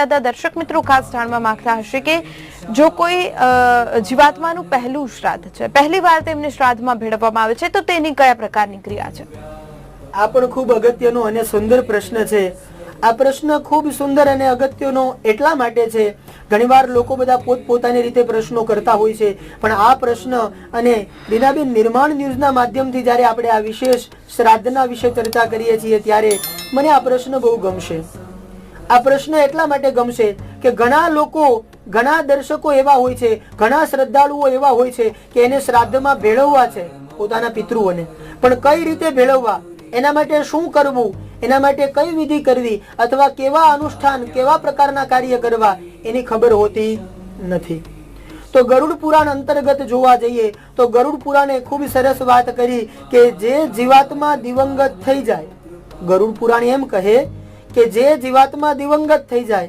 દાદા, દર્શક મિત્રો, ખાસ જાણવા માંગતા હશે કે જો કોઈ જીવાત્માનું પહેલું શ્રાદ્ધ છે, પહેલી વાર તેમને શ્રાદ્ધમાં ભેળવવામાં આવે છે, તો તેની કયા પ્રકારની ક્રિયા છે? આ પણ ખૂબ અગત્યનો અને સુંદર પ્રશ્ન છે. આ પ્રશ્ન ખૂબ સુંદર અને અગત્યનો એટલા માટે છે, ઘણીવાર લોકો બધા પોતપોતાની રીતે પ્રશ્નો કરતા હોય છે, પણ આ પ્રશ્ન અને દીનાબેન નિર્માણ ન્યૂઝના માધ્યમથી જ્યારે આપણે આ વિશેષ શ્રાદ્ધના વિશે ચર્ચા કરીએ છીએ ત્યારે મને આ પ્રશ્ન બહુ ગમશે. આ પ્રશ્ન એટલા માટે ગમશે કે ઘણા લોકો, ઘણા દર્શકો એવા હોય છે, ઘણા શ્રદ્ધાળુઓ એવા હોય છે કે એને શ્રાદ્ધમાં ભેળવવા છે, પોતાના પિતૃઓને. પણ કઈ રીતે ભેળવવા? એના માટે શું કરવું? એના માટે કઈ વિધિ કરવી? અથવા કેવા અનુષ્ઠાન, કેવા પ્રકારના કાર્ય કરવા? એની ખબર હોતી નથી. તો ગરુડ પુરાણ અંતર્ગત જોવા જઈએ, તો ગરુડ પુરાણે ખૂબ સરસ વાત કરી કે જે જીવાત્મા દિવંગત થઈ જાય. ગરુડ પુરાણ એમ કહે કે જે જીવાતમાં દિવંગત થઈ જાય